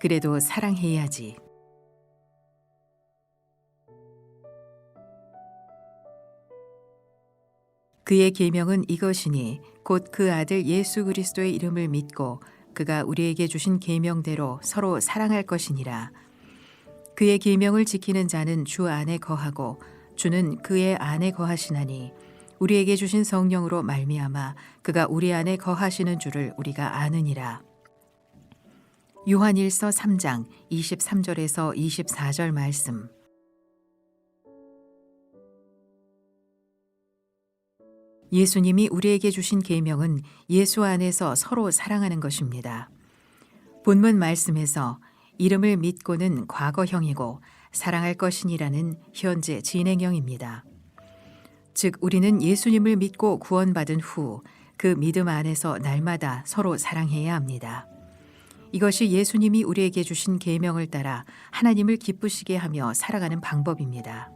그래도 사랑해야지. 그의 계명은 이것이니 곧 그 아들 예수 그리스도의 이름을 믿고 그가 우리에게 주신 계명대로 서로 사랑할 것이니라. 그의 계명을 지키는 자는 주 안에 거하고 주는 그의 안에 거하시나니 우리에게 주신 성령으로 말미암아 그가 우리 안에 거하시는 줄을 우리가 아느니라. 요한일서 3장 23절에서 24절 말씀. 예수님이 우리에게 주신 계명은 예수 안에서 서로 사랑하는 것입니다. 본문 말씀에서 이름을 믿고는 과거형이고 사랑할 것이니라는 현재 진행형입니다. 즉 우리는 예수님을 믿고 구원받은 후 그 믿음 안에서 날마다 서로 사랑해야 합니다. 이것이 예수님이 우리에게 주신 계명을 따라 하나님을 기쁘시게 하며 살아가는 방법입니다.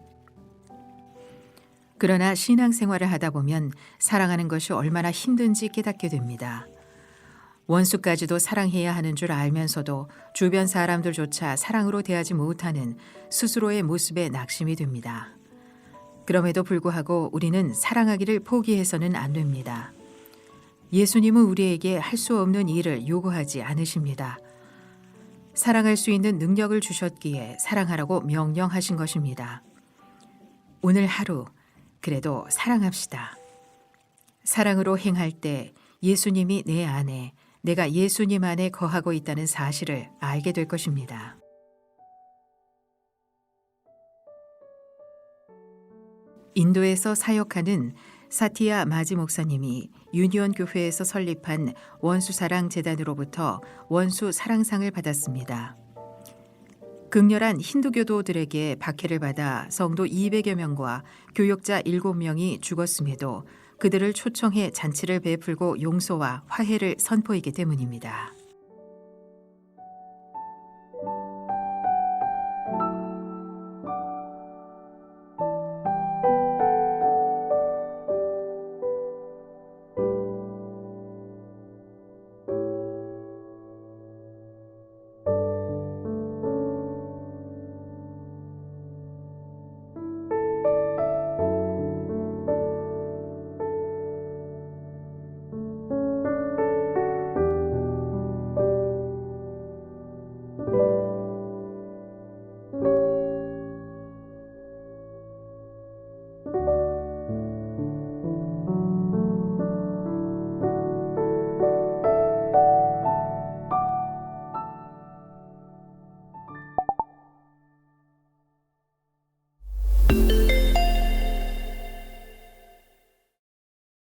그러나 신앙생활을 하다 보면 사랑하는 것이 얼마나 힘든지 깨닫게 됩니다. 원수까지도 사랑해야 하는 줄 알면서도 주변 사람들조차 사랑으로 대하지 못하는 스스로의 모습에 낙심이 됩니다. 그럼에도 불구하고 우리는 사랑하기를 포기해서는 안 됩니다. 예수님은 우리에게 할 수 없는 일을 요구하지 않으십니다. 사랑할 수 있는 능력을 주셨기에 사랑하라고 명령하신 것입니다. 오늘 하루 그래도 사랑합시다. 사랑으로 행할 때 예수님이 내 안에 내가 예수님 안에 거하고 있다는 사실을 알게 될 것입니다. 인도에서 사역하는 사티아 마지 목사님이 유니온 교회에서 설립한 원수 사랑 재단으로부터 원수 사랑상을 받았습니다. 극렬한 힌두교도들에게 박해를 받아 성도 200여 명과 교역자 7명이 죽었음에도 그들을 초청해 잔치를 베풀고 용서와 화해를 선포했기 때문입니다.